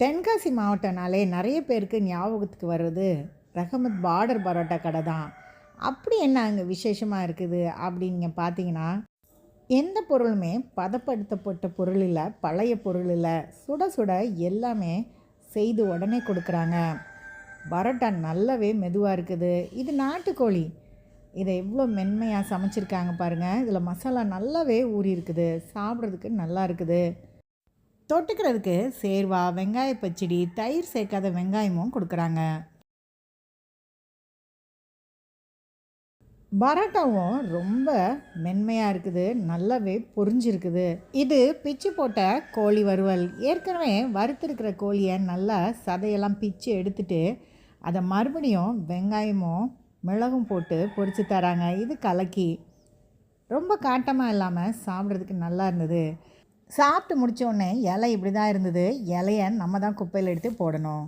தென்காசி மாவட்டம்னாலே நிறைய பேருக்கு ஞாபகத்துக்கு வர்றது ரஹமத் பார்டர் பரோட்டா கடை தான். அப்படி என்ன அங்கே விசேஷமாக இருக்குது அப்படின்னு பார்த்தீங்கன்னா எந்த பொருளுமே பதப்படுத்தப்பட்ட பொருள் இல்லை பழைய பொருள் இல்லை சுட சுட எல்லாமே செய்து உடனே கொடுக்குறாங்க. பரோட்டா நல்லாவே மெதுவாக இருக்குது. இது நாட்டுக்கோழி. இதை எவ்வளோ மென்மையாக சமைச்சிருக்காங்க பாருங்கள் இதில் மசாலா நல்லாவே ஊறி இருக்குது. சாப்பிட்றதுக்கு நல்லா இருக்குது. தொட்டுக்கிறதுக்கு சேர்வா வெங்காய பச்சடி தயிர் சேர்க்காத வெங்காயமும் கொடுக்குறாங்க. பரோட்டாவும் ரொம்ப மென்மையாக இருக்குது நல்லாவே பொறிஞ்சிருக்குது இது பிச்சு போட்ட கோழி வறுவல். ஏற்கனவே வறுத்திருக்கிற கோழியை நல்லா சதையெல்லாம் பிச்சு எடுத்துட்டு அதை மறுபடியும் வெங்காயமும் மிளகும் போட்டு பொறிச்சு தராங்க. இது கலக்கி. ரொம்ப காட்டமாக இல்லாமல் சாப்பிட்றதுக்கு நல்லா இருந்தது. சாப்பிட்டு முடிச்ச உடனே இலை இப்படி தான் இருந்தது. இலையை நம்ம தான் குப்பையில் எடுத்து போடணும்.